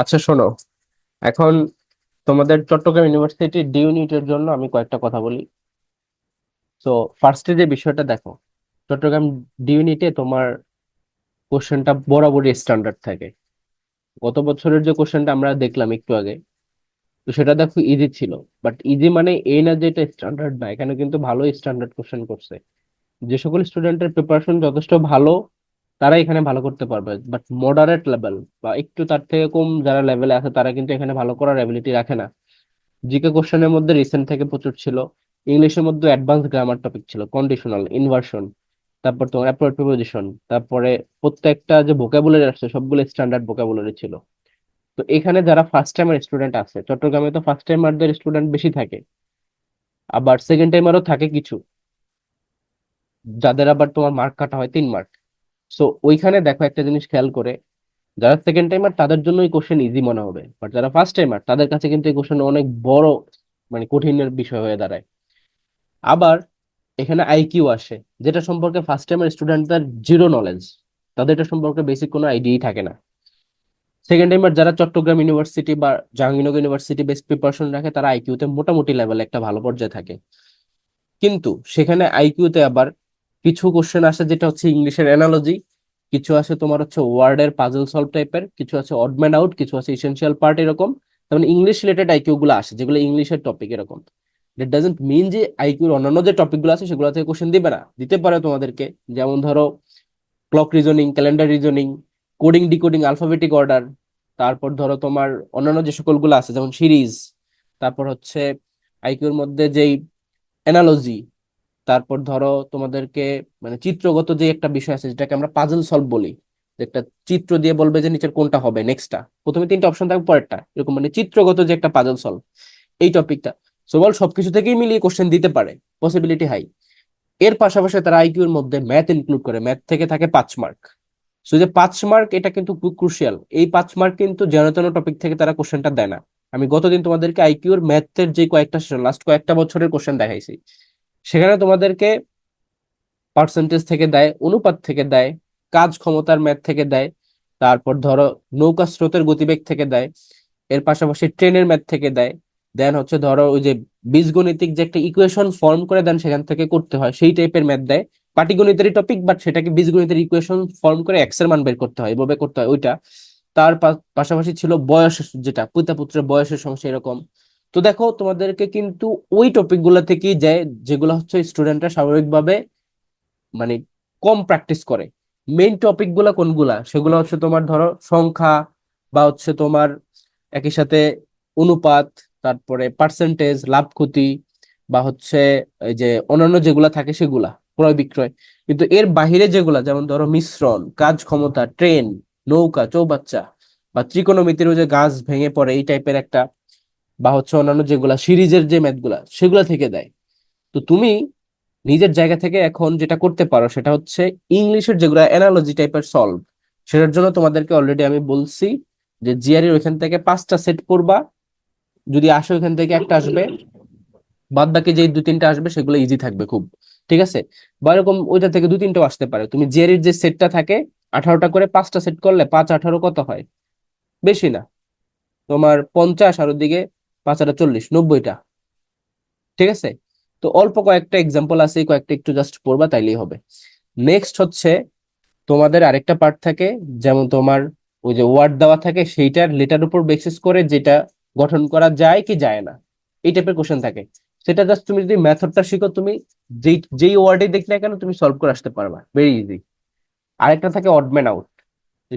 আচ্ছা শোনো। এখন তোমাদের চট্টগ্রাম ইউনিভার্সিটির ডি ইউনিটের জন্য আমি কয়েকটা কথা বলি। তো ফার্স্টে যে বিষয়টা দেখো, চট্টগ্রাম ডি ইউনিটে তোমার কোশ্চেনটা বরাবরই স্ট্যান্ডার্ড থাকে। গত বছরের যে কোশ্চেনটা আমরা দেখলাম একটু আগে, তো সেটা দেখো ইজি ছিল। বাট ইজি মানে এই না যে এটা স্ট্যান্ডার্ড না, এখানে কিন্তু ভালো স্ট্যান্ডার্ড কোশ্চেন করছে। যে সকল স্টুডেন্টের প্রিপারেশন যথেষ্ট ভালো তারা এখানে ভালো করতে পারবে। বাট মডারেট লেভেল বা একটু তার থেকে কম যারা লেভেলে আছে, তারা কিন্তু এখানে ভালো করার এবিলিটি রাখে না। জিকে কোশ্চেনের মধ্যে রিসেন্ট থেকে প্রচুর ছিল। ইংলিশের মধ্যে অ্যাডভান্স গ্রামার টপিক ছিল কন্ডিশনাল ইনভার্সন তারপর তোমার অ্যাপ্রোড প্রিপোজিশন তারপরে প্রত্যেকটা যে ভোকাবুলারি আসছে সবগুলো স্ট্যান্ডার্ড ভোকাবুলারি ছিল। তো এখানে যারা ফার্স্ট টাইমের স্টুডেন্ট আছে, চট্টগ্রামে তো ফার্স্ট টাইমারদের স্টুডেন্ট বেশি থাকে। আবার সেকেন্ড টাইমারও থাকে কিছু। যাদের আবার তোমার মার্ক কাটা হয় তিন মার্ক সো ওইখানে দেখো একটা জিনিস খেয়াল করে, যারা সেকেন্ড টাইমার তাদের জন্য এই কোশ্চেন ইজি মনে হবে বাট যারা ফার্স্ট টাইমার তাদের কাছে কিন্তু এই কোশ্চেন অনেক বড় মানে কঠিনের বিষয় হয়ে দাঁড়ায়। আবার এখানে আইকিউ আসে, যেটা সম্পর্কে ফার্স্ট টাইমের স্টুডেন্টদের জিরো নলেজ তাদের এটা সম্পর্কে বেসিক কোনো আইডিয়াই থাকে না। সেকেন্ড টাইমার যারা চট্টগ্রাম ইউনিভার্সিটি বা জাহাঙ্গীরনগর ইউনিভার্সিটি বেস্ট প্রিপারেশন রাখে, তারা আইকিউতে মোটামুটি লেভেলে একটা ভালো পর্যায়ে থাকে। কিন্তু সেখানে আইকিউতে আবার কিছু কোশ্চেন আসে যেটা হচ্ছে ইংলিশের অ্যানালজি কিছু আছে তোমার হচ্ছে ওয়ার্ডের পাজল সলভ টাইপের কিছু আছে অড ম্যান আউট কিছু আছে ইসেনশিয়াল পার্ট এরকম। তেমন ইংলিশ রিলেটেড আইকিউ গুলো আসে, যেগুলো ইংলিশের টপিক এরকম। ইট ডাজেন্ট মিন যে আইকিউর অন্যান্য যে টপিকগুলো আছে সেগুলো থেকে কোশ্চেন দিবে না, দিতে পারে তোমাদেরকে। যেমন ধরো clock reasoning calendar reasoning coding decoding alphabetic order তারপর ধরো তোমার অন্যান্য যে সকলগুলো আছে, যেমন সিরিজ তারপর হচ্ছে আইকিউর মধ্যে যেই অ্যানালজি তারপর ধরো তোমাদেরকে মানে চিত্রগত যে একটা বিষয় আছে, যেটাকে আমরা পাজল সলভ বলি একটা চিত্র দিয়ে বলবে যে নিচের কোনটা হবে নেক্সটটা প্রথমে তিনটা অপশন থাকবে, পরেরটা। এরকম মানে চিত্রগত যে একটা পাজল সলভ এই টপিকটা সোবল সবকিছু থেকেই মিলিয়ে কোশ্চেন দিতে পারে পসিবিলিটি হাই এর পাশাপাশি তারা আইকিউ এর মধ্যে ম্যাথ ইনক্লুড করে ম্যাথ থেকে থাকে পাঁচ মার্ক সো যে পাঁচ মার্ক এটা কিন্তু খুব ক্রুশিয়াল এই পাঁচ মার্ক কিন্তু যেন টপিক থেকে তারা কোশ্চেনটা দেয় না। আমি গতদিন তোমাদেরকে আইকিউর ম্যাথের যে কয়েকটা লাস্ট কয়েকটা বছরের কোশ্চেন দেখাইছি। সেখানে তোমাদেরকে পার্সেন্টেজ থেকে দেয়, অনুপাত থেকে দেয়, কাজ ক্ষমতার ম্যাথ থেকে দেয়, তারপর ধরো নৌকা স্রোতের গতিবেগ থেকে দেয়, এর পাশাপাশি ট্রেনের ম্যাথ থেকে দেয় দেন হচ্ছে ধরো ওই যে বীজগণিতিক যে একটা ইকুয়েশন ফর্ম করে দেন সেখান থেকে করতে হয়, সেই টাইপের ম্যাথ দেয়। পাটিগণিতেরই টপিক বাট সেটাকে বীজগণিতের ইকুয়েশন ফর্ম করে এক্সের মান বের করতে হয়, এভাবে করতে হয় ওইটা। তার পাশাপাশি ছিল বয়স যেটা পিতা পুত্রের বয়সের সমস্যা এরকম। তো দেখো, তোমাদেরকে কিন্তু ওই টপিকগুলা থেকেই যায়, যেগুলো হচ্ছে স্টুডেন্টরা স্বাভাবিকভাবে মানে কম প্র্যাকটিস করে। মেইন টপিকগুলা কোনগুলা? সেগুলো হচ্ছে তোমার ধরো সংখ্যা বা হচ্ছে তোমার একই সাথে অনুপাত, তারপরে পার্সেন্টেজ লাভ ক্ষতি বা হচ্ছে যে অন্যান্য যেগুলা থাকে সেগুলা, ক্রয় বিক্রয়। কিন্তু এর বাহিরে যেগুলা, যেমন ধরো মিশ্রণ, কাজ ক্ষমতা ট্রেন নৌকা, চৌবাচ্চা বা ত্রিকোণমিতির ওই যে গাছ ভেঙে পড়ে, এই টাইপের একটা বা হচ্ছে অন্যান্য যেগুলা সিরিজের যে ম্যাথগুলা সেগুলা থেকে দেয়। তো তুমি নিজের জায়গা থেকে এখন যেটা করতে পারো সেটা হচ্ছে ইংলিশের যেগুলো অ্যানালজি টাইপের সলভ সেটার জন্য তোমাদেরকে অলরেডি আমি বলছি যে জিআরই ওইখান থেকে পাঁচটা সেট করবা যদি আসো ওইখান থেকে একটা আসবে বাদ বাকি যে দু তিনটা আসবে সেগুলো ইজি থাকবে খুব, ঠিক আছে? বা এরকম ওইটা থেকে দু তিনটাও আসতে পারে। তুমি জিআরইর যে সেটটা থাকে, আঠারোটা করে পাঁচটা সেট করলে পাঁচ আঠারো কত হয়? বেশি না। তোমার পঞ্চাশ আর ওদিকে পাঁচ আটা চল্লিশ, নব্বইটা। ঠিক আছে? তো অল্প কয়েকটা এক্সাম্পল আছে কয়েকটা একটু জাস্ট পড়বা, তাইলেই হবে। নেক্সট হচ্ছে তোমাদের আরেকটা পার্ট থাকে, যেমন তোমার ওই যে ওয়ার্ড দেওয়া থাকে, সেইটার লেটার উপর বেসিস করে যেটা গঠন করা যায় কি যায় না, এই টাইপের কোশ্চেন থাকে। সেটা জাস্ট তুমি যদি মেথডটা শিখো, তুমি যেই যেই ওয়ার্ডে দেখলে কেন, তুমি সলভ করে আসতে পারবা। ভেরি ইজি আরেকটা থাকে অডম্যান আউট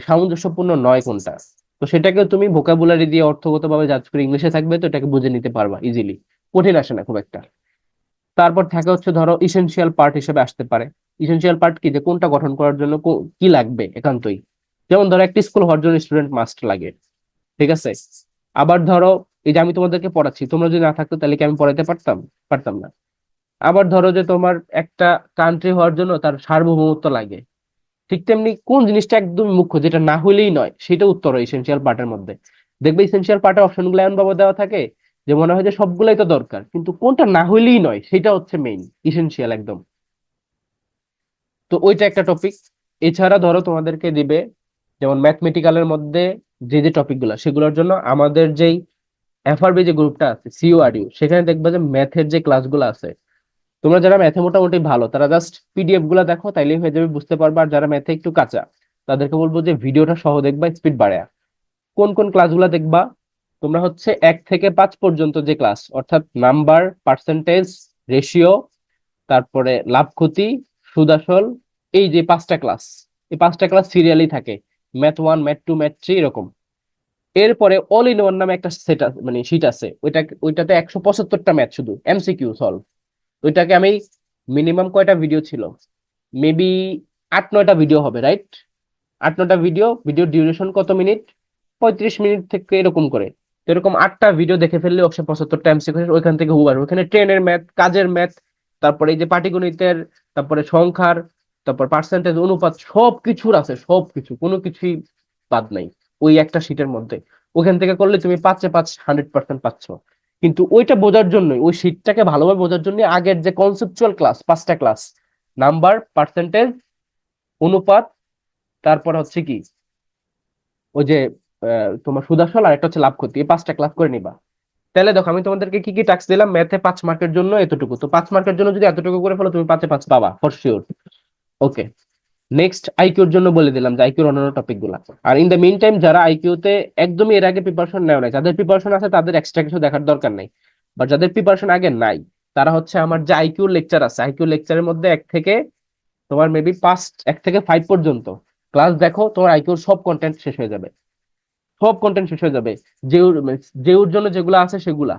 সামঞ্জস্যপূর্ণ নয় কোনটা। তো সেটাকে তুমি ভোকাবুলারি দিয়ে অর্থগতভাবে জাজ করে ইংলিশে থাকবে, তো এটাকে বুঝে নিতে পারবা ইজিলি কঠিন আসে না খুব একটা। তারপর থাকে হচ্ছে ধরো ইসেনশিয়াল পার্ট হিসেবে আসতে পারে। ইসেনশিয়াল পার্ট কি? যে কোনটা গঠন করার জন্য কি লাগবে একান্তই? যেমন ধরো একটা স্কুল হওয়ার জন্য স্টুডেন্ট মাস্ট লাগে, ঠিক আছে? আবার ধরো এই যে আমি তোমাদেরকে পড়াচ্ছি, তোমরা যদি না থাকতো তাহলে কি আমি পড়াতে পারতাম? পারতাম না। আবার ধরো যে তোমার একটা কান্ট্রি হওয়ার জন্য তার সার্বভৌমত্ব লাগে ঠিক তেমনি কোন জিনিসটা একদম মুখ্য, যেটা না হলেই নয়, সেটা উত্তর ইসেনশিয়াল পার্টের মধ্যে। দেখবে ইসেনশিয়াল পার্টের অপশনগুলো এমন ভাবে দেওয়া থাকে যে মনে হয় যে সবগুলাই তো দরকার, কিন্তু কোনটা না হইলেই নয়, সেটা হচ্ছে মেইন ইসেনশিয়াল একদম। তো ওইটা একটা টপিক এছাড়া ধরো তোমাদেরকে দিবে যেমন ম্যাথমেটিক্যালের মধ্যে যে যে টপিকগুলা, সেগুলোর জন্য আমাদের যেই এফআরবি যে গ্রুপটা আছে সিইউআরইউ সেখানে দেখবে যে ম্যাথের যে ক্লাসগুলো আছে তোমরা যারা ম্যাথে মোটামুটি ভালো, তারা জাস্ট পিডিএফগুলা দেখো, তাইলেই হয়ে যাবে, বুঝতে পারবে। আর যারা ম্যাথে একটু কাঁচা, তাদেরকে বলব যে ভিডিওটা সহ দেখবা স্পিড বাড়ায়া। কোন কোন ক্লাসগুলো দেখবা? তোমরা হচ্ছে এক থেকে পাঁচ পর্যন্ত যে ক্লাস অর্থাৎ নাম্বার পার্সেন্টেজ রেশিও তারপরে লাভ ক্ষতি, সুদাসল, এই যে পাঁচটা ক্লাস এই পাঁচটা ক্লাস সিরিয়ালি থাকে। Math one math two math three এরকম। এরপরে অল ইন ওয়ান নামে একটা সেট মানে শিট আছে। ওইটা ওইটাতে একশো পঁচাত্তরটা ম্যাথ শুধু এমসিকিউ সলভ ওইটাকে আমি মিনিমাম কয়টা ভিডিও ছিল? মেবি আট, নয়টা ভিডিও হবে রাইট আট, নয়টা ভিডিও ভিডিও ডিউরেশন কত মিনিট পঁয়ত্রিশ মিনিট থেকে এরকম করে। এরকম আটটা ভিডিও দেখে ফেললে একশো পঁচাত্তরটা এমসিকিউ ওইখান থেকে হুবার। ওইখানে ট্রেনের ম্যাথ কাজের ম্যাথ তারপরে এই যে পাটিগণিতের, তারপরে সংখ্যার, তারপর পার্সেন্টেজ অনুপাত, সব কিছুর আছে, সব কিছু, কোনো কিছুই বাদ নাই। ওই একটা শীটের মধ্যে। ওখান থেকে করলে তুমি পাঁচে পাঁচ হান্ড্রেড পার্সেন্ট পাচ্ছ। কিন্তু ওইটা বোঝার জন্যই, ওই শীটটাকে ভালোভাবে বোঝার জন্য আগের যে কনসেপচুয়াল ক্লাস পাঁচটা ক্লাস নাম্বার পার্সেন্টেজ অনুপাত, তারপর হচ্ছে কি? ওই যে তোমার সুদাসল আর একটা হচ্ছে লাভ ক্ষতি, এই পাঁচটা ক্লাস করে নিবা। তাহলে দেখো, আমি তোমাদেরকে কি কি টাস্ক দিলাম? ম্যাথে পাঁচ মার্কের জন্য এতটুকু। তো পাঁচ মার্কের জন্য যদি এতটুকু করে ফেলো, তুমি পাঁচে পাঁচ পাবা ফর শিওর ওকে নেক্সট আইকিউর জন্য বলে দিলাম যে আইকিউর অন্যান্য টপিকগুলা আর ইন দ্য মিন টাইম যারা আইকিউতে একদমই এর আগে প্রিপারেশন নেওয়া নাই, যাদের প্রিপারেশন আছে তাদের এক্সট্রা কিছু দেখার দরকার নাই। বাট যাদের প্রিপারেশন আগে নাই, তারা হচ্ছে আমার যে আইকিউর লেকচার আছে আইকিউ লেকচারের মধ্যে এক থেকে তোমার মেবি পাঁচ এক থেকে ফাইভ পর্যন্ত ক্লাস দেখো, তোমার আইকিউর সব কন্টেন্ট শেষ হয়ে যাবে। সব কন্টেন্ট শেষ হয়ে যাবে। যেউর যেউর জন্য যেগুলো আছে সেগুলা।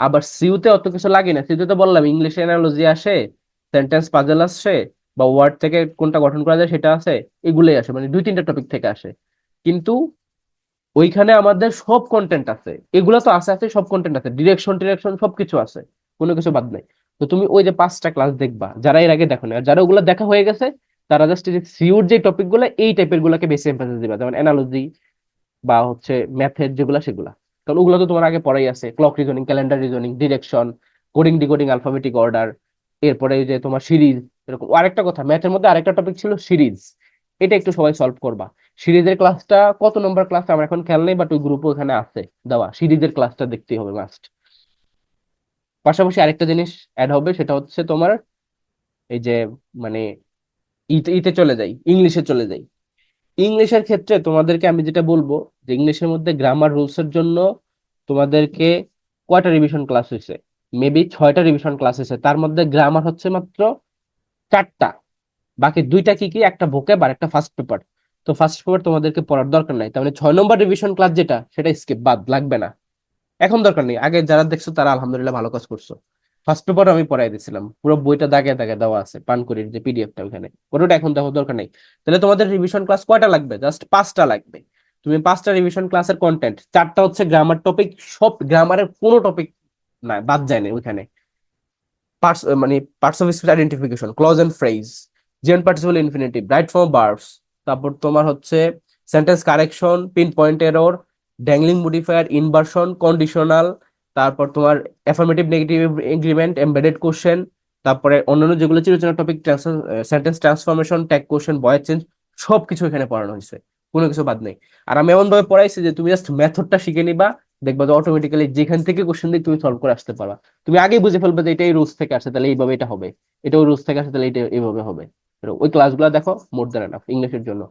আবার সিউতে অত কিছু লাগে না। সিউতে তো বললাম ইংলিশ অ্যানালজি আসে সেন্টেন্স পাজেল আসে বা ওয়ার্ড থেকে কোনটা গঠন করা যায় সেটা আছে, এগুলোই আসে মানে দুই তিনটা টপিক থেকে আসে। কিন্তু ওইখানে আমাদের সব কন্টেন্ট আছে, এগুলো তো আছে আছে, সব কন্টেন্ট আছে ডিরেকশন ডিরেকশন সবকিছু আছে, কোনো কিছু বাদ নাই। তো তুমি ওই যে পাঁচটা ক্লাস দেখবা, যারা এর আগে দেখো না যারা ওগুলো দেখা হয়ে গেছে, তারা জাস্ট যে সিউর যে টপিকগুলো, এই টাইপের গুলোকে বেশি এমফাসিস দিবা, যেমন অ্যানালজি বা হচ্ছে ম্যাথের যেগুলা সেগুলা। কারণ ওগুলো তো তোমার আগে পড়াই আছে clock reasoning calendar reasoning direction coding decoding alphabetic order এরপরে যে তোমার সিরিজ এরকম আরেকটা কথা ম্যাথের মধ্যে আরেকটা টপিক ছিল সিরিজ এটা একটু সবাই সলভ করবা। সিরিজের ক্লাসটা কত নম্বর ক্লাস আমার এখন খেয়াল নেই বাট ওই গ্রুপও এখানে আছে, দেওয়া। সিরিজের ক্লাসটা দেখতেই হবে মাস্ট পাশাপাশি আরেকটা জিনিস অ্যাড হবে, সেটা হচ্ছে তোমার এই যে মানে ইতে ইতে চলে যাই ইংলিশে চলে যাই। ইংলিশের ক্ষেত্রে তোমাদেরকে আমি যেটা বলব, যে ইংলিশের মধ্যে গ্রামার রুলস এর জন্য তোমাদেরকে কয়টা রিভিশন ক্লাস হয়েছে মেবি ছয়টা রিভিশন ক্লাস হয়েছে তার মধ্যে গ্রামার হচ্ছে মাত্র চারটা। বাকি দুইটা কি কি? একটা ভোকেব আর একটা ফার্স্ট পেপার তো ফার্স্ট পেপার তোমাদেরকে পড়ার দরকার নাই। তার মানে ছয় নম্বর রিভিশন ক্লাস যেটা, সেটা স্কিপ বাদ, লাগবে না। এখন দরকার নেই। আগে যারা দেখছ, তারা আলহামদুলিল্লাহ ভালো কাজ করছ। ফার্স্ট পেপার আমি পড়াই দিয়েছিলাম। পুরো বইটা দাগে দাগে দেওয়া আছে পানকুড়ির যে পিডিএফটা ওখানে ওটা এখন দেখো দরকার নেই। তাহলে তোমাদের রিভিশন ক্লাস কয়টা লাগবে? জাস্ট পাঁচটা লাগবে। তুমি পাঁচটা রিভিশন ক্লাসের কন্টেন্ট চারটা হচ্ছে গ্রামার টপিক সব গ্রামারের কোনো টপিক না, বাদ যায় না ওইখানে। পার্টস মানে parts of speech identification clause and phrase then participle infinitive right form verbs তারপর তোমার হচ্ছে sentence correction pin point error dangling modifier inversion conditional তারপর তোমার affirmative negative agreement embedded question তারপরে অন্যান্য যেগুলো ছিল topic sentence transformation tag question voice change সবকিছু এখানে পড়ানো হয়েছে, কোনো কিছু বাদ নেই। আর আমি এমন ভাবে পড়াইছি যে তুমি জাস্ট মেথডটা শিখে নিবা দেখবা যে অটোমেটিক্যালি যেখান থেকে কোশ্চেন দিয়ে তুমি সলভ করে আসতে পারবা। তুমি আগেই বুঝে ফেলবে যে এটা এই রুলস থেকে আসছে তাহলে এইভাবে এটা হবে। এটা ওই রুলস থেকে আসছে তাহলে এটা এইভাবে হবে। ওই ক্লাসগুলো দেখো মোর দ্যান এনাফ ইংলিশের জন্য।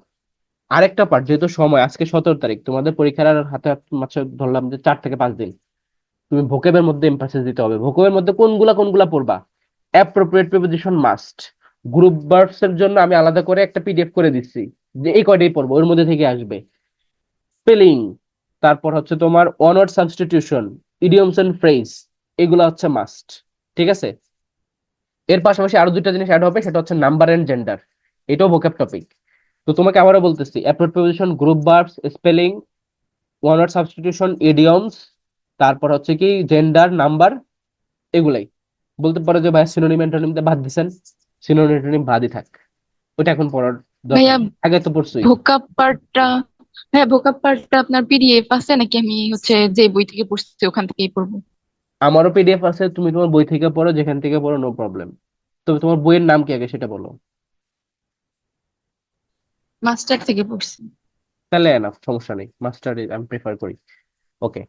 আরেকটা পার্ট যেহেতু সময়, আজকে সতেরো তারিখ, তোমাদের পরীক্ষার আর হাতে মাত্র ধরলাম যে চার থেকে পাঁচ দিন। তুমি ভোকেবের মধ্যে এমফাসিস দিতে হবে। ভোকেবের মধ্যে কোনগুলা কোনগুলা পড়বা? Appropriate preposition must group verbs এর জন্য আমি আলাদা করে একটা পিডিএফ করে দিচ্ছি। যে এই কয়টাই পড়ব, ওর মধ্যে থেকে আসবে। স্পেলিং তারপর হচ্ছে তোমার word substitution idioms and phrase এগুলো হচ্ছে মাস্ট ঠিক আছে? এর পাশাপাশি আরও দুইটা জিনিস অ্যাড হবে সেটা হচ্ছে নাম্বার এন্ড জেন্ডার এটাও ভোকেব টপিক তো তোমাকে আবারও বলতেছি appropriate preposition group verbs spelling word substitution idioms তারপর হচ্ছে কি জেন্ডার নাম্বার এগুলাই। বলতে পারো যে ভাই সিনোনিম অ্যান্টোনিম বাদ দিছেন সিনোনিম অ্যান্টোনিম বাদই থাক। ওটা এখন পড়ার আগে তো পড়ছই। ভোকাব পার্টটা হ্যাঁ ভোকাব পার্টটা আপনার পিডিএফ আছে নাকি? আমি হচ্ছে যে বই থেকে পড়ছি ওখান থেকেই পড়ব। আমারও পিডিএফ আছে তুমি তোমার বই থেকে পড়ো যেখান থেকে পড়ো নো প্রবলেম তবে তোমার বইয়ের নাম কি আগে সেটা বলো? মাস্টার থেকে পড়ছি। তাহলে এনাফ সমস্যা নেই। মাস্টার আমি প্রেফার করি। ওকে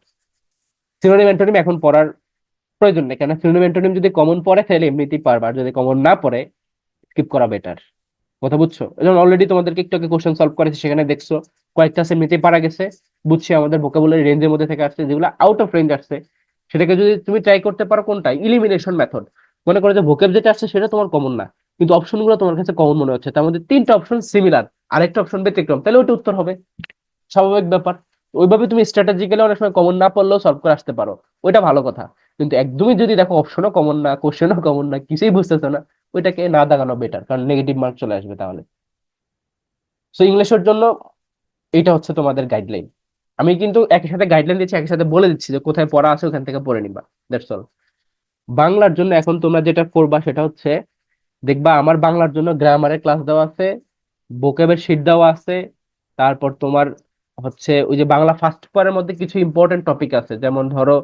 সিনোনিম অ্যান্টোনিম এখন পড়ার প্রয়োজন নেই কেন সিনোনিম অ্যান্টোনিম যদি কমন পড়ে তাহলে এমনিতেই পারবা। আর যদি কমন না পড়ে স্কিপ করা বেটার কথা বুঝছ? যেমন অলরেডি তোমাদেরকে একটু আগে কোশ্চেন সলভ করেছি সেখানে দেখছ। কয়েকটা এমনিতেই পারা গেছে, বুঝছি আমাদের ভোকাবুলারি রেঞ্জের মধ্যে থেকে আসছে, যেগুলো আউট অফ রেঞ্জ আসছে। সেটাকে যদি তুমি ট্রাই করতে পারো কোনটা ইলিমিনেশন মেথড মনে করো যে ভোকেব যেটা আসছে সেটা তোমার কমন না, কিন্তু অপশনগুলো তোমার কাছে কমন মনে হচ্ছে। তার মধ্যে তিনটা অপশন সিমিলার আরেকটা অপশন ব্যতিক্রম। তাহলে ওইটা উত্তর হবে। স্বাভাবিক ব্যাপার। ওইভাবে তুমি স্ট্র্যাটেজিক্যালি অনেক সময় কমন না পড়লেও সলভ করে আসতে পারো। ওইটা ভালো কথা। কিন্তু একদমই যদি দেখো অপশনও কমন না কোশ্চেনও কমন না, কিছুই বুঝতেছো না, ওইটাকে না দাগানো বেটার কারণ নেগেটিভ মার্ক চলে আসবে তাহলে। সো ইংলিশের জন্য এইটা হচ্ছে তোমাদের গাইডলাইন আমি কিন্তু একই সাথে গাইডলাইন দিচ্ছি, একই সাথে বলে দিচ্ছি যে কোথায় পড়া আছে ওখান থেকে পড়ে নিবা দ্যাটস অল বাংলার জন্য এখন তোমরা যেটা করবা সেটা হচ্ছে, দেখবা আমার বাংলার জন্য গ্রামারের ক্লাস দেওয়া আছে ভোকেবের শিট দেওয়া আছে, তারপর তোমার হচ্ছে ওই যে বাংলা ফার্স্ট পেপারের মধ্যে কিছু ইম্পর্টেন্ট টপিক আছে, যেমন ধরো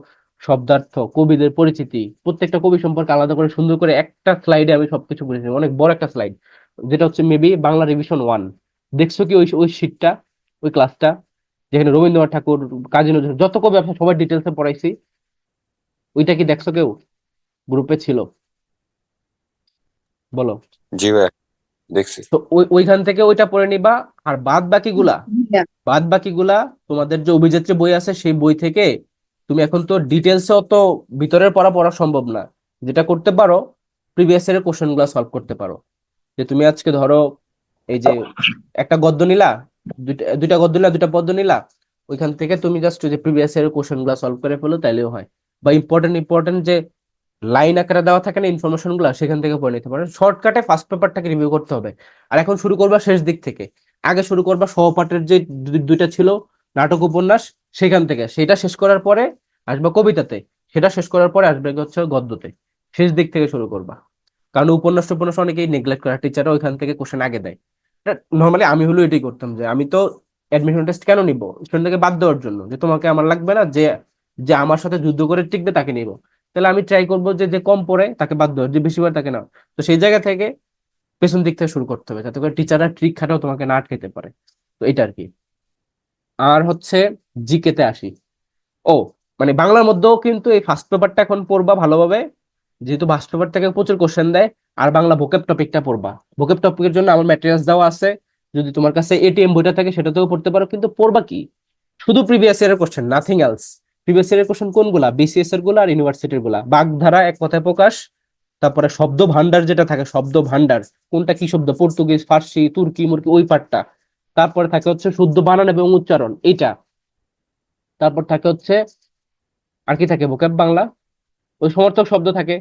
শব্দার্থ, কবিদের পরিচিতি, প্রত্যেকটা কবি সম্পর্কে আলাদা করে সুন্দর করে একটা স্লাইডে আমি সবকিছু বুঝেছি, অনেক বড় একটা স্লাইড যেটা হচ্ছে মেবি বাংলা রিভিশন ওয়ান দেখছ কি ওই ওই শিটটা ওই ক্লাসটা যেখানে রবীন্দ্রনাথ ঠাকুর কাজী নজরুল যত কবি আছে সবার ডিটেলসে পড়াইছি। ওইটা কি দেখছ কেউ? গ্রুপে ছিল। বলো। জি ভাই দেখছি। তো ওই ওইখান থেকে ওইটা পড়ে নিবা আর বাদ বাকিগুলা বাদ বাকিগুলা তোমাদের যে অভিযাত্রী বই আছে সেই বই থেকে তুমি এখন তো ডিটেলসে অত ভিতরের পড়া পড়া সম্ভব না। যেটা করতে পারো প্রিভিয়াস ইয়ারের কোশ্চেনগুলা সলভ করতে পারো। যে তুমি আজকে ধরো এই যে একটা গদ্য নিলা দুইটা গদ্য নিলা, দুইটা পদ্য নিলা, ওইখান থেকে তুমি জাস্ট যে প্রিভিয়াস ইয়ারের কোশ্চেনগুলা সলভ করে ফেলো, তাইলেও হয়। বা ইম্পর্টেন্ট ইম্পর্টেন্ট যে লাইন আকারে দেওয়া থাকে না ইনফরমেশনগুলা, সেখান থেকে পড়ে নিতে পারো শর্টকাটে ফার্স্ট পেপারটাকে রিভিউ করতে হবে। আর এখন শুরু করবা শেষ দিক থেকে। আগে শুরু করবা সহপাঠের যে দুইটা ছিল, নাটক, উপন্যাস, সেখান থেকে। সেটা শেষ করার পরে আসবা কবিতাতে। সেটা শেষ করার পরে আসবে হচ্ছে গদ্যতে। শেষ দিক থেকে শুরু করবা। কারণ উপন্যাস উপন্যাস অনেকেই নেগলেক্ট করে। টিচাররা ওইখান থেকে কোশ্চেন আগে দেয়। নর্মালি আমি হলো এটাই করতাম যে আমি তো অ্যাডমিশন টেস্ট কেন নিব? স্টুডেন্টকে বাদ দেওয়ার জন্য যে তোমাকে আমার লাগবে না, যে যে আমার সাথে যুদ্ধ করে টিকবে তাকে নিব। তাহলে আমি ট্রাই করব যে যে কম পড়ে তাকে বাদ দেওয়ার, যে বেশিবার তাকে নাও। তো সেই জায়গা থেকে পেছন দিক থেকে শুরু করতে হবে, যাতে করে টিচাররা ট্রিক খাটাও তোমাকে না আটকাতে পারে। তো এটা আর কি। আর হচ্ছে জিকেতে আসি। ও মানে বাংলার মধ্যেও কিন্তু এই ফার্স্ট পেপারটা এখন পড়বা ভালোভাবে, যেহেতু ফার্স্ট পেপার থেকে প্রচুর কোশ্চেন দেয় আর বাংলা ভোকেব টপিকটা পড়বা। ভোকেব টপিকের জন্য আমার ম্যাটেরিয়ালস দেওয়া আছে। যদি তোমার কাছে এটিএম বইটা থাকে সেটাতেও পড়তে পারো। কিন্তু পড়বা কি? শুধু প্রিভিয়াস ইয়ারের কোশ্চেন নাথিং এলস প্রিভিয়াস ইয়ারের কোশ্চেন কোনগুলা? বিসিএস এরগুলা আর ইউনিভার্সিটিরগুলা? বাগধারা এক কথায় প্রকাশ। তারপরে শব্দ ভান্ডার যেটা থাকে, শব্দ ভান্ডার কোনটা কি শব্দ? পর্তুগিজ, ফার্সি, তুর্কি, মুরকি, ওই পার্টটা তারপরে থাকে হচ্ছে শুদ্ধ বানান এবং উচ্চারণ এটা তারপর থাকে হচ্ছে, আর কি থাকে? ভোকাব বাংলা। ওই সমর্থক শব্দ থাকে।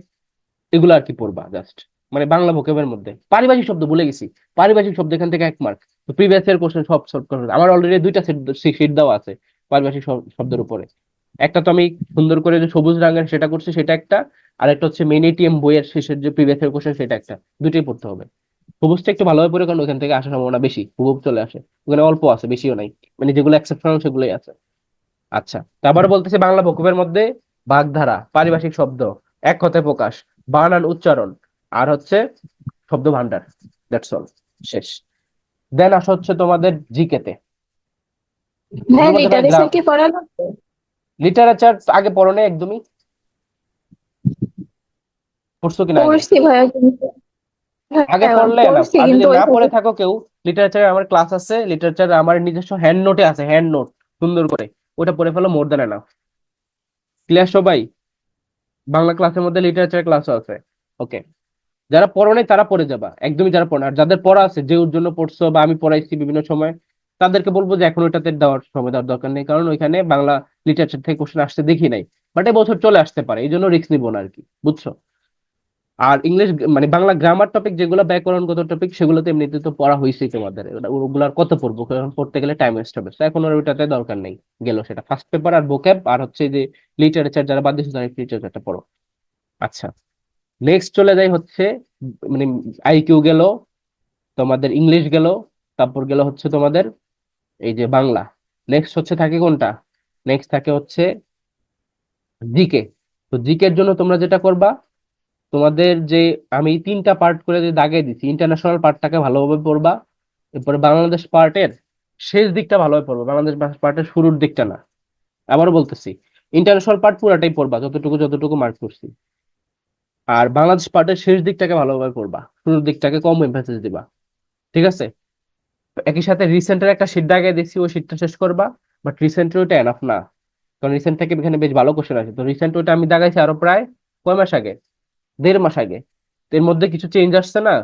এগুলো আর কি পড়বা জাস্ট মানে বাংলা ভোকাবের মধ্যে। পারিভাষিক শব্দ ভুলে গেছি। পারিভাষিক শব্দ এখান থেকে এক মার্ক তো প্রিভিয়াস ইয়ার কোশ্চেন সব করা আমার অলরেডি দুইটা সেট দেওয়া আছে পারিভাষিক শব্দের উপরে। একটা তো আমি সুন্দর করে যে সবুজ রঙের সেটা করছি, সেটা একটা। আর একটা হচ্ছে মেন এটিএম বইয়ের শেষের যে প্রিভিয়াস ইয়ার কোশ্চেন সেটা একটা। দুটোই পড়তে হবে। সবুজটা একটু ভালোভাবে পড়ে কারণ ওখান থেকে আসার সম্ভাবনা বেশি। হুবুব চলে আসে। ওখানে অল্প আছে, বেশিও নাই। মানে যেগুলো এক্সেপশনাল সেগুলোই আছে। আচ্ছা তারপর বলতেছে বাংলা বকুবের মধ্যে বাগধারা, পারিভাষিক শব্দ, এক কথায় প্রকাশ, বানান উচ্চারণ। আর হচ্ছে শব্দ ভান্ডার দ্যাটস অল শেষ। দেন আসা হচ্ছে তোমাদের জিকেতে। হ্যাঁ লিটারেচার পড়ানো? আগে পড়ো নাই একদমই। পড়ছো কিনা আগে? হ্যাঁ, পড়লে না। যদি না পড়ে থাকো কেউ লিটারেচার আমার ক্লাস আছে লিটারেচার আমার নিজস্ব হ্যান্ড নোটে আছে হ্যান্ড নোট সুন্দর করে। ওটা পড়ে ফেলো মোর দ্যান এনাফ ক্লিয়ার সবাই? বাংলা ক্লাসের মধ্যে লিটারেচার ক্লাসও আছে। ওকে যারা পড়ো নাই, তারা পড়ে যাবা। একদমই যারা পড়ো। আর যাদের পড়া আছে, যে ওর জন্য পড়ছো বা আমি পড়াইছি বিভিন্ন সময়, তাদেরকে বলব যে এখন ওইটাতে দেওয়ার সময় দেওয়ার দরকার নেই। কারণ ওইখানে বাংলা লিটারেচার থেকে কোশ্চেন আসতে দেখি নাই। বাট বছর চলে আসতে পারে, এই জন্য রিস্ক নিবো না আর কি বুঝছ? আর ইংলিশ মানে বাংলা গ্রামার টপিক যেগুলো ব্যাকরণগত টপিক সেগুলোতে এমনিতে তো পড়া হয়েছে তোমাদের। ওগুলো আর কত পড়ব? কারণ পড়তে গেলে টাইম ওয়েস্ট হবে। তো এখন আর ওইটাতে দরকার নেই, গেল সেটা। ফার্স্ট পেপার আর ভোক্যাব আর হচ্ছে যে লিটারেচার যারা বাদ দিয়েছে তারা লিটারেচারটা পড়ো। আচ্ছা। নেক্সট চলে যাই হচ্ছে মানে আইকিউ গেল, তোমাদের ইংলিশ গেল, তারপর গেল হচ্ছে তোমাদের এই যে বাংলা। নেক্সট হচ্ছে থাকে কোনটা? নেক্সট থাকে হচ্ছে জিকে তো জিকের জন্য তোমরা যেটা করবা, তোমাদের যে আমি তিনটা পার্ট করে যে দাগে দিছি ইন্টারন্যাশনাল পার্টটাকে ভালোভাবে পড়বা, এরপরে বাংলাদেশ পার্টের শেষ দিকটা ভালোভাবে পড়বা, বাংলাদেশ পার্টের শুরুর দিকটা না। আবারও বলতেছি ইন্টারন্যাশনাল পার্ট পুরাটাই পড়বা, যতটুকু যতটুকু মার্ক করছি। আর বাংলাদেশ পার্টের শেষ দিকটাকে ভালোভাবে পড়বা। শুরুর দিকটাকে কম এমফাসিস দিবা। ঠিক আছে? একই সাথে রিসেন্টের একটা শীট আগে দেখছি, ওই শীটটা শেষ করবা। বাট রিসেন্টের ওইটা এনাফ না। কারণ রিসেন্ট থেকে এখানে বেশ ভালো কোশ্চেন আছে তো রিসেন্ট ওইটা আমি দাগাইছি আরও প্রায় কয় মাস আগে? দেড় মাস আগে। এর মধ্যে কিছু চেঞ্জ আসছে না?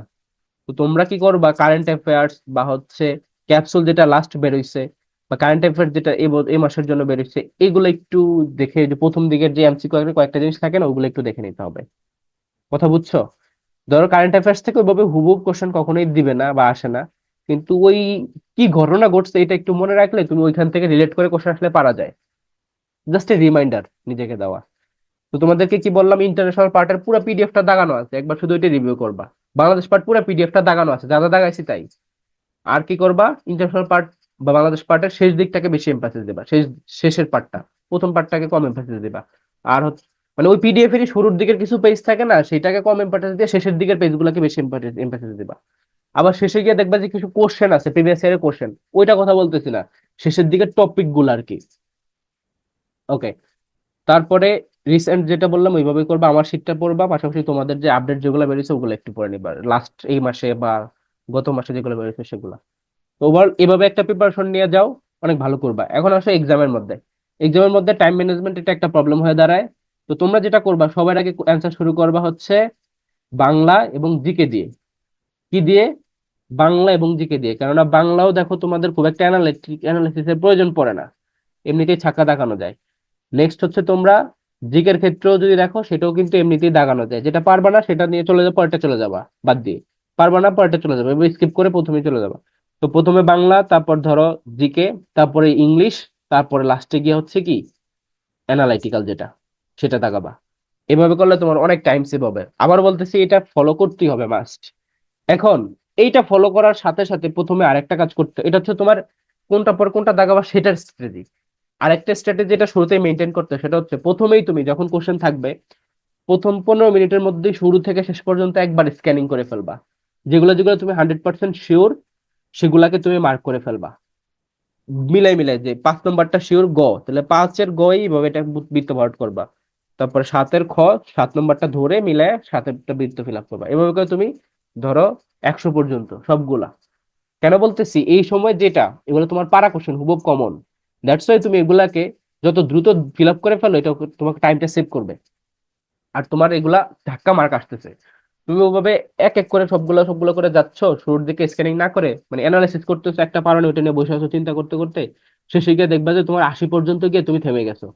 তো তোমরা কি করবা? কারেন্ট অ্যাফেয়ার্স বা হচ্ছে ক্যাপসুল যেটা লাস্ট বেরোইছে বা কারেন্ট অ্যাফেয়ার্স যেটা এই মাসের জন্য বেরোইছে, এগুলো একটু দেখে যে প্রথম দিকের যে এমসিকিউ কয়েকটা জিনিস থাকে না, ওগুলো একটু দেখে নিতে হবে। কথা বুঝছ? ধরো কারেন্ট অ্যাফেয়ার্স থেকে ওইভাবে হুবহুব কোশ্চেন কখনোই দিবে না বা আসে না। কিন্তু ওই কি ঘটনা ঘটছে এটা একটু মনে রাখলে তুমি ওইখান থেকে রিলেট করে কোশ্চেন আসলে পারা যায়। জাস্ট এ রিমাইন্ডার নিজেকে দেওয়া। তো তোমাদেরকে কি বললাম ইন্টারন্যাশনাল পার্টের পুরো পিডিএফটা দাগানো আছে। একবার শুধু এটা রিভিউ করবা। বাংলাদেশ পার্ট পুরো পিডিএফটা দাগানো আছে। যা যা দাগাইছি তাই। আর কি করবা? ইন্টারন্যাশনাল পার্ট বা বাংলাদেশ পার্টের শেষ দিকটাকে বেশি এমফাসিস দেবা। শেষ, শেষের পার্টটা প্রথম পার্টটাকে কম এমফাসিস দিবা। আর হচ্ছে মানে ওই পিডিএফ এরই শুরুর দিকের কিছু পেজ থাকে না সেটাকে কম এমফাসিস দিয়ে শেষের দিকের পেজগুলোকে বেশি এমফাসিস দিবা। আবার শেষে গিয়ে দেখবা যে কিছু কোশ্চেন আছে প্রিভিয়াস ইয়ারের কোশ্চেন ওইটা কথা বলতেছি না। শেষের দিকের টপিকগুলো আর কি। ওকে তারপরে রিসেন্ট যেটা বললাম ওইভাবেই করবা, আমার শীটটা পড়বা, পাশাপাশি তোমাদের যে আপডেট যেগুলো বেরিয়েছে, ওগুলো একটু পড়ে নিবা। লাস্ট এই মাসে বা গত মাসে যেগুলো বেরিয়েছে, সেগুলো। তো ওভার এভাবে একটা প্রিপারেশন নিয়ে যাও, অনেক ভালো করবা। এখন আসো এক্সামের মধ্যে। এক্সামের মধ্যে টাইম ম্যানেজমেন্ট এটা একটা প্রবলেম হয়ে দাঁড়ায়। তো তোমরা যেটা করবা, সবার আগে অ্যান্সার শুরু করবা হচ্ছে বাংলা এবং জিকে দিয়ে। কি দিয়ে? বাংলা এবং জিকে দিয়ে। কেননা বাংলাও দেখো তোমাদের খুব একটা অ্যানালিটিক অ্যানালিসিসের প্রয়োজন পড়ে না। এমনিতেই ছাক্কা দেখানো যায়। নেক্সট হচ্ছে তোমরা জিকের ক্ষেত্রেও যদি দেখো, সেটাও কিন্তু এমনিতেই দাগানো যায়। যেটা পারবা না, সেটা নিয়ে চলে যাব পরেরটা চলে যাবা, বাদ দিয়ে। পারবা না, পরেরটা চলে যাবে স্কিপ করে প্রথমে চলে যাবা। তো প্রথমে বাংলা, তারপর ধরো জিকে, তারপরে ইংলিশ, তারপরে লাস্টে গিয়ে হচ্ছে কি? অ্যানালাইটিক্যাল যেটা। সেটা দাগাবা এভাবে করলে তোমার অনেক টাইম সেভ হবে। আবার বলতেছি, এটা ফলো করতেই হবে মাস্ট এখন, এইটা ফলো করার সাথে সাথে প্রথমে আরেকটা কাজ করতে, এটা হচ্ছে তোমার কোনটা পর কোনটা দাগাবা সেটার স্ট্র্যাটেজি আরেকটা স্ট্র্যাটেজি যেটা শুরুতেই মেনটেন করতে, সেটা হচ্ছে প্রথমেই তুমি যখন কোশ্চেন থাকবে, প্রথম পনেরো মিনিটের মধ্যে শুরু থেকে শেষ পর্যন্ত একবার স্ক্যানিং করে ফেলবা। যেগুলো যেগুলো তুমি হান্ড্রেড পার্সেন্ট শিওর সেগুলাকে তুমি মার্ক করে ফেলবা। মিলাই মিলাই যে পাঁচ নম্বরটা শিওর গ তাহলে পাঁচের গই এইভাবে এটা বৃত্ত ভরাট করবা। তারপরে সাতের খ, সাত নম্বরটা ধরে মিলে সাতেরটা বৃত্ত ফিল আপ করবা। এভাবে করে তুমি ধরো একশো পর্যন্ত সবগুলা। কেন বলতেছি? এই সময় যেটা, এগুলো তোমার পারা কোশ্চেন হুবব কমন দ্যাটস ওয়াই তুমি এগুলাকে যত দ্রুত ফিল আপ করে ফেলো এটা তোমাকে টাইমটা সেভ করবে। আর তোমার এগুলা ধাক্কা মার্ক আসতেছে। তুমি ওভাবে এক এক করে সবগুলো সবগুলো করে যাচ্ছ, শুরুর দিকে স্ক্যানিং না করে মানে অ্যানালাইসিস করতেছো, একটা পারো না ওইটা নিয়ে বসে আছো, চিন্তা করতে করতে, শেষে গিয়ে দেখবা যে তোমার আশি পর্যন্ত গিয়ে তুমি থেমে গেছো।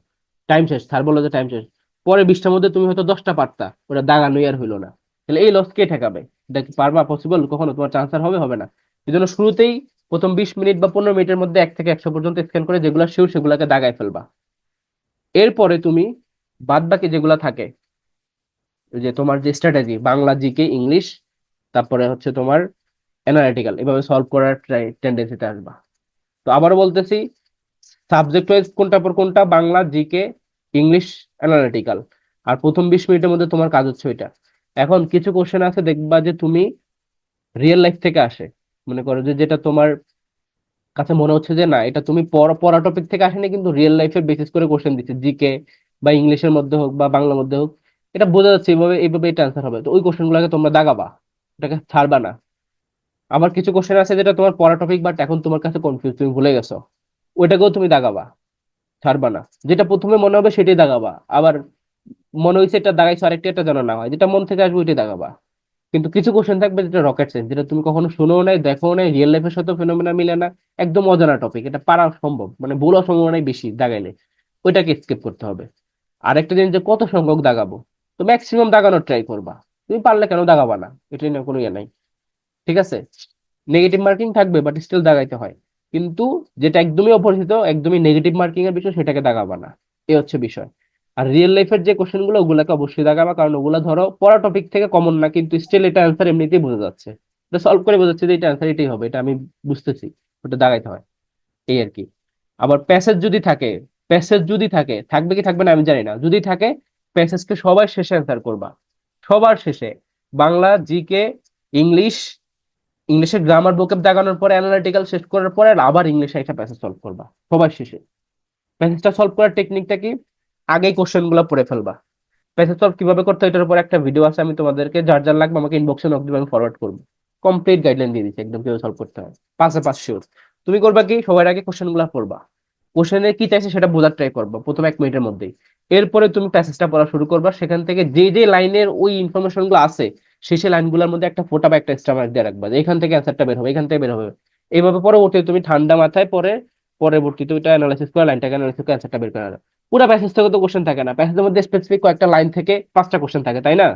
টাইম শেষ যে টাইম শেষ। পরে বিশটার মধ্যে তুমি হয়তো দশটা পারতা, ওটা দাগানোই আর হইল না। তাহলে এই লস কে ঠেকাবে? এটা কি পারবা পসিবল কখনো তোমার চান্সার হবে? হবে না। এই জন্য শুরুতেই প্রথম বিশ মিনিট বা পনেরো মিনিটের মধ্যে এক থেকে একশো পর্যন্ত স্ক্যান করে যেগুলো শিওর সেগুলোকে দাগায় ফেলবা। এরপরে তুমি বাদ বাকি যেগুলো থাকে যে তোমার যে স্ট্র্যাটেজি বাংলা জিকে ইংলিশ তারপরে হচ্ছে তোমার অ্যানালিটিক্যাল এভাবে সলভ করার টেন্ডেন্সিতে আসবা। তো আবারও বলতেছি সাবজেক্ট ওয়াইজ কোনটা পর কোনটা? বাংলা জিকে ইংলিশ অ্যানালিটিক্যাল আর প্রথম বিশ মিনিটের মধ্যে তোমার কাজ হচ্ছে ওইটা। এখন কিছু কোশ্চেন আছে, দেখবা যে তুমি রিয়েল লাইফ থেকে আসে। মনে করো যে যেটা তোমার কাছে মনে হচ্ছে যে না, এটা তুমি পড়া টপিক থেকে আসেনি, কিন্তু রিয়েল লাইফের বেসিস করে কোশ্চেন দিচ্ছে। জিকে বা ইংলিশের মধ্যে হোক বা বাংলার মধ্যে হোক, এটা বোঝা যাচ্ছে এইভাবে এইভাবে এটা অ্যান্সার হবে। তো ওই কোশ্চেন গুলোকে তোমরা দাগাবা এটাকে ছাড়বা না। আবার কিছু কোশ্চেন আছে যেটা তোমার পড়া টপিক বাট এখন তোমার কাছে কনফিউজ তুমি ভুলে গেছো। ওইটাকেও তুমি দাগাবা। ছাড়বা না। যেটা প্রথমে মনে হবে সেটাই দাগাবা। আবার মনে হয়েছে এটা দাগাইছো, আরেকটা এটা যেন না হয়। যেটা মন থেকে আসবে ওইটাই দাগাবা। কিন্তু কিছু কোশ্চেন থাকবে যেটা রকেট সায়েন্স যেটা তুমি কখনো শুনো নাই দেখো নাই রিয়েল লাইফের সাথে ফেনোমেনা মিলে না, একদম অজানা টপিক এটা পারা সম্ভব মানে ভুল সম্ভাবনাই বেশি দাগাইলে। ওইটাকে স্কিপ করতে হবে। আরেকটা জিনিস যে কত সংখ্যক দাগাবো। তো ম্যাক্সিমাম দাগানোর ট্রাই করবা। তুমি পারলে কেন দাগাবা না? এটা নিয়ে কোনো ইয়ে নাই। ঠিক আছে? নেগেটিভ মার্কিং থাকবে বাট স্টিল দাগাইতে হয়। কিন্তু যেটা একদমই অপরিচিত, একদমই নেগেটিভ মার্কিং এর বিষয়, সেটাকে দাগাবা না। এই হচ্ছে বিষয়। আর রিয়েল লাইফের যে কোশ্চেনগুলো, ওগুলাকে অবশ্যই দাগাবা, কারণ ওগুলা ধরো পড়া টপিক থেকে কমন না, কিন্তু স্টিল এটা অ্যান্সার এমনিতেই বোঝা যাচ্ছে। এটা সলভ করে বোঝাচ্ছে যে এটা অ্যান্সার এটাই হবে, এটা আমি বুঝতেছি, ওটা দাগাইতে হয়। এই আর কি। আবার প্যাসেজ যদি থাকে প্যাসেজ যদি থাকে, থাকবে কি থাকবে না আমি জানি না। যদি থাকে প্যাসেজকে সবার শেষে অ্যান্সার করবা। সবার শেষে। বাংলা জিকে ইংলিশ ইংলিশের গ্রামার ভোকাব দাগানোর পরে অ্যানালিটিক্যাল শেষ করার পরে আবার ইংলিশে একটা প্যাসেজ সলভ করবা, সবার শেষে। প্যাসেজটা সলভ করার টেকনিকটা কি? আগেই কোশ্চেনগুলো পড়ে ফেলবা। প্যাসেজ সলভ কীভাবে করতে এটার উপর একটা ভিডিও আছে, আমি তোমাদেরকে যার যার লাগবে আমাকে ইনবক্সে নক দিবে, আমি ফরওয়ার্ড করব। কমপ্লিট গাইডলাইন দিয়ে দিচ্ছি, একদম কীভাবে সলভ করতে হয়। পাঁচে পাঁচ শিওর তুমি করবা কি? সবার আগে কোশ্চেনগুলো পড়বা। কোশ্চেনে কি চাইছে সেটা বোঝার ট্রাই করবা, প্রথম এক মিনিটের মধ্যেই। এরপরে তুমি প্যাসেজটা পড়া শুরু করবা, সেখান থেকে যে যে লাইনের ওই ইনফরমেশনগুলো আছে শেষে লাইনগুলোর মধ্যে একটা ফোটা বা একটা এক্সট্রা মার্ক দিয়ে রাখবা এখান থেকে অ্যান্সারটা বের হবে, এখান থেকে বের হবে। এইভাবে পরবর্তীতে তুমি ঠান্ডা মাথায় পরে পরবর্তীতে ওইটা অ্যানালাইসিস করে লাইনটাকে অ্যানালাইসিস করে অ্যান্সারটা বের করে পুরো প্যাসেজ থেকে তো কোশ্চেন থাকে না প্যাসেজের মধ্যে স্পেসিফিক কয়েকটা লাইন থেকে পাঁচটা কোশ্চেন থাকে, তাই না?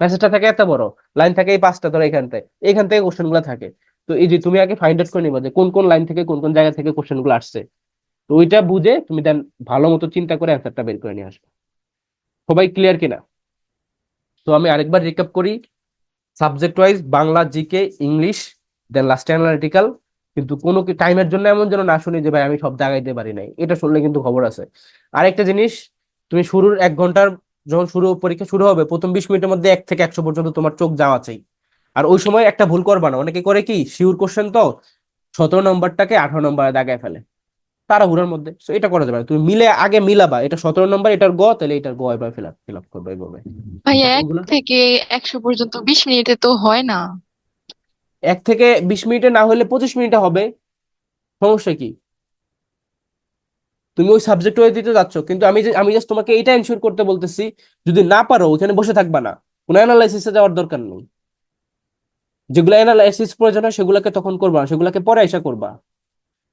প্যাসেজটা থাকে এত বড় লাইন থাকে এই পাঁচটা ধরো এখান থেকে এখান থেকে কোশ্চেনগুলো থাকে। তো এই যে তুমি আগে ফাইন্ড আউট করে নিবা যে কোন কোন লাইন থেকে কোন কোন জায়গা থেকে কোশ্চেনগুলো আসছে। তো ওইটা বুঝে তুমি দেন ভালো মতো চিন্তা করে অ্যান্সারটা বের করে নিয়ে আসবে। সবাই ক্লিয়ার কিনা? তো আমি আরেকবার রিক্যাপ করি subject wise Bangla GK English then last analytical কিন্তু কোনো টাইমের জন্য এমন যেন না শুনি যে ভাই আমি সব দাগাইতে পারি নাই। এটা শুনলে কিন্তু খবর আছে। আরেকটা জিনিস, তুমি শুরুর এক ঘণ্টার যখন শুরু, পরীক্ষা শুরু হবে, প্রথম বিশ মিনিটের মধ্যে এক থেকে একশো পর্যন্ত তোমার চোখ যাওয়া চাই। আর ওই সময় একটা ভুল করবা না। অনেকে করে কি শিওর কোশ্চেন তো, সতেরো নম্বরটাকে আঠারো নম্বরে দাগায় ফেলে। তাড়াহুড়োর মধ্যে। So এটা করা যাবে তুমি মিলে আগে মিলাবা। এটা সতেরো নম্বর এটার গ তাহলে এটার গ এবার ফিল আপ ফিল আপ করবে এইভাবে। ভাইয়া এক থেকে একশো পর্যন্ত বিশ মিনিটে তো হয় না। এক থেকে বিশ মিনিটে না হলে পঁচিশ মিনিটে হবে। সমস্যা কি? তুমি ওই সাবজেক্ট ওয়াইজ দিতে যাচ্ছ। কিন্তু আমি আমি জাস্ট তোমাকে এইটা এনশিওর করতে বলতেছি যদি না পারো ওখানে বসে থাকবা না। কোনো অ্যানালাইসিসে যাওয়ার দরকার নেই। যেগুলো অ্যানালাইসিস প্রয়োজন হয় সেগুলোকে তখন করবা সেগুলোকে পরে এসে করবা।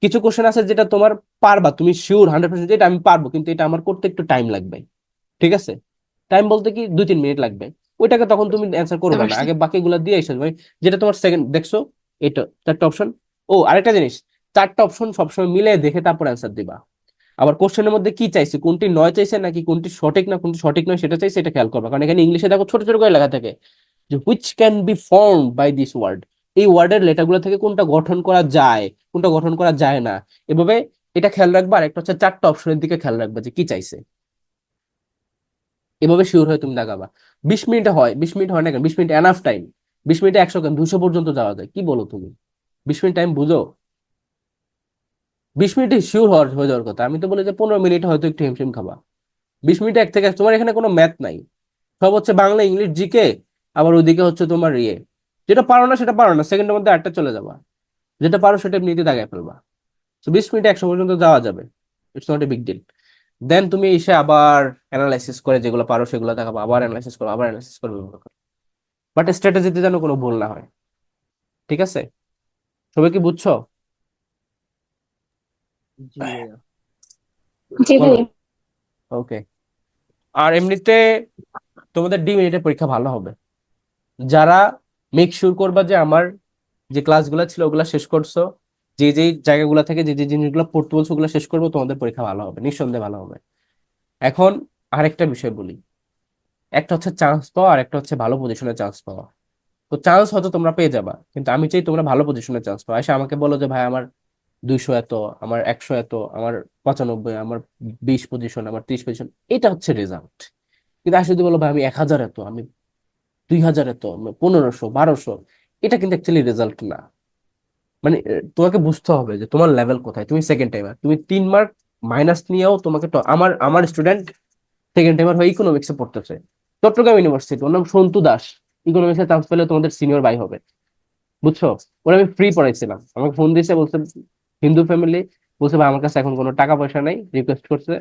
কিছু কোশ্চেন আছে যেটা তোমার পারবা তুমি শিওর হান্ড্রেড পার্সেন্ট এটা আমি পারব কিন্তু এটা আমার করতে একটু টাইম লাগবে ঠিক আছে? টাইম বলতে কি দুই তিন মিনিট লাগবে। ওইটাকে তখন তুমি অ্যান্সার করবে না। আগে বাকিগুলো দিয়ে এসে ভাই যেটা তোমার সেকেন্ড দেখছ? এটা চারটা অপশন ও আরেকটা জিনিস। চারটা অপশন সবসময় মিলে দেখে তারপর অ্যান্সার দিবা। আবার কোশ্চেনের মধ্যে কি চাইছে? কোনটি নয় চাইছে নাকি কোনটি সঠিক না কোনটি সঠিক নয় সেটা চাইছে এটা খেয়াল করবা। কারণ এখানে ইংলিশে দেখো ছোট ছোট করে লেখা থাকে যে which can be form by this word এই ওয়ার্ডের লেটারগুলো থেকে কোনটা গঠন করা যায়, কোনটা গঠন করা যায় না। এভাবে এটা খেয়াল রাখবা, আর একটা হচ্ছে চারটা অপশনের দিকে খেয়াল রাখবা যে কি চাইছে। এভাবে শিওর হয়ে তুমি দাগাবা। বিশ মিনিটে হয়, বিশ মিনিট হয় না কেন? বিশ মিনিট এনাফ টাইম বিশ মিনিটে একশো কেন? দুশো পর্যন্ত যাওয়া যায়। কি বলো তুমি? বিশ মিনিট টাইম বুঝো? বিশ মিনিটে শিওর হওয়ার, হয়ে যাওয়ার কথা। আমি তো বলি যে পনেরো মিনিট হয়তো একটু হিমশিম খাবা। বিশ মিনিটে এক থেকে তোমার এখানে কোনো ম্যাথ নাই। সব হচ্ছে বাংলা, ইংলিশ জিকে আবার ওইদিকে হচ্ছে তোমার ইয়ে। যেটা পারো না সেটা পারো না। সেকেন্ডের মধ্যে আটটা চলে যাবা। যেটা পারো সেটা এমনিতে দাগায় ফেলবা। তো বিশ মিনিটে একশো পর্যন্ত যাওয়া যাবে। It's not a big deal then তুমি এসে আবার অ্যানালাইসিস করে যেগুলো পারো সেগুলো দেখাবো। আবার অ্যানালাইসিস করো আবার অ্যানালাইসিস করবে বাট স্ট্র্যাটেজিতে যেন কোনো ভুল না হয়। ঠিক আছে? সবাই কি বুঝছ? ওকে আর এমনিতে তোমাদের ডি মিনিটের পরীক্ষা ভালো হবে। যারা মেক শিওর করবা যে আমার যে ক্লাসগুলো ছিল ওগুলো শেষ করছ। যে যে জায়গাগুলো থেকে যে যে জিনিসগুলো পড়তে বলছো ওগুলো শেষ করব, তোমাদের পরীক্ষা ভালো হবে, নিঃসন্দেহে ভালো হবে। এখন আরেকটা বিষয় বলি। একটা হচ্ছে চান্স পাওয়া আর একটা হচ্ছে ভালো পজিশনে চান্স পাওয়া। তো চান্স হয়তো তোমরা পেয়ে যাবা, কিন্তু আমি চাই তোমরা ভালো পজিশনে চান্স পাও। এসে আমাকে বলো যে, ভাই, আমার দুইশো এত, আমার একশো এত, আমার পঁচানব্বই, আমার বিশ পজিশন আমার ত্রিশ পজিশন এটা হচ্ছে রেজাল্ট কিন্তু আসলে যদি বলো, ভাই, আমি এক হাজার এত, আমি দুই হাজার আমি পনেরোশো, বারোশো, এটা কিন্তু অ্যাকচুয়ালি রেজাল্ট না। মানে তোমাকে বুঝতে হবে যে তোমার লেভেল কোথায়, তুমি সেকেন্ড টাইমার তুমি তিন মার্ক মাইনাস নিয়েও তোমাকে আমার আমার স্টুডেন্ট সেকেন্ড টাইমার হয়ে ইকোনমিক্সে পড়তেছে। চট্টগ্রাম ইউনিভার্সিটি ওর নাম সন্তু দাস ইকোনমিক্সে চান্স পেলে তোমাদের সিনিয়র ভাই হবে। বুঝছ? ওরা আমি ফ্রি পড়াইছিলাম। আমাকে ফোন দিয়েছে, বলছে, হিন্দু ফ্যামিলি বলছে, ভাই, আমার কাছে এখন কোনো টাকা পয়সা নাই রিকোয়েস্ট করছে,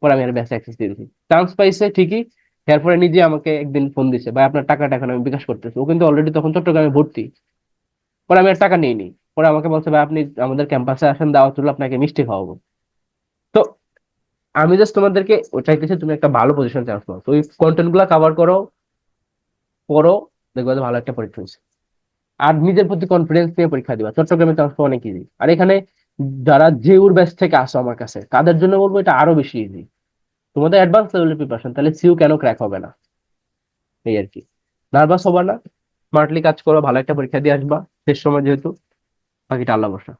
পরে আমি আর ব্যাচে অ্যাক্সেস দিয়েছি চান্স পাইছে ঠিকই এরপরে নিজে আমাকে একদিন ফোন দিছে, ভাই, আপনার টাকাটা এখন আমি বিকাশ করতেছি। ও কিন্তু অলরেডি তখন চট্টগ্রামে ভর্তি। পরে আমি আর টাকা নিইনি। পরে আমাকে বলছে, ভাই, আপনি আমাদের ক্যাম্পাসে আসেন দাওয়াত হলো আপনাকে মিষ্টি খাওয়াবো। তো আমি জাস্ট তোমাদেরকে ও চাইতেছি তুমি একটা ভালো পজিশন চান্স পাও। তো ওই কন্টেন্টগুলা কাভার করো, পড়ো, দেখবে ভালো একটা পরীক্ষা হয়েছে। আর নিজের প্রতি কনফিডেন্স নিয়ে পরীক্ষা দিবা। চট্টগ্রামে চান্স পাওয়া অনেক ইজি আর এখানে যারা জেউর ব্যাচ থেকে আসো আমার কাছে, তাদের জন্য বলব এটা আরও বেশি ইজি তোমাদের অ্যাডভান্স লেভেলের প্রিপারেশন তাহলে সিউ কেন ক্র্যাক হবে না? এই আর কি। নার্ভাস হবা না স্মার্টলি কাজ করো, ভালো একটা পরীক্ষা দিয়ে আসবা, শেষ সময় যেহেতু, বাকিটা আল্লাহ বসা